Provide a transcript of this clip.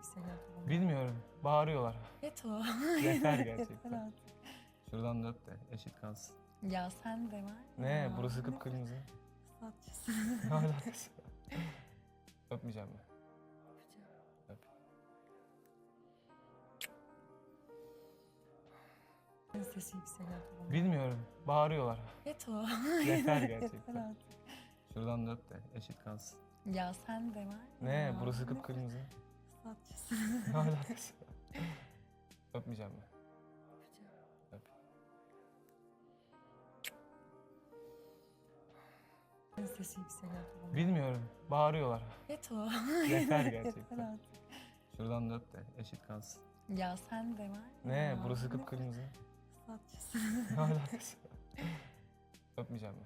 yükseliyor tavanı. Bilmiyorum. Bağırıyorlar. Yeto. Yeter gerçekten. Yeter artık. Şuradan da öp de eşit kalsın. Ya sen de var. Ne? ya. Burası kıpkırmızı. Saççısın. Ne alakası? Öpmeyeceğim mi? Öp. Sesi yükseliyor tavanı. Bilmiyorum. Bağırıyorlar. Yeto. Yeter Yeter gerçekten. artık. Şuradan da öp de eşit kalsın. Ya sen de var. Ne? ya. Burası kıpkırmızı. Ne alakası? Öpmeyeceğim mi? Öp. Sesi yükseliyor tavanı. Bilmiyorum. Bağırıyorlar. Yeter Yeter gerçekten. artık. Şuradan da öp de eşit kalsın. Ya sen de var. Ne? ya. Burası kıpkırmızı. Saççısın. Ne alakası? Öpmeyeceğim mi?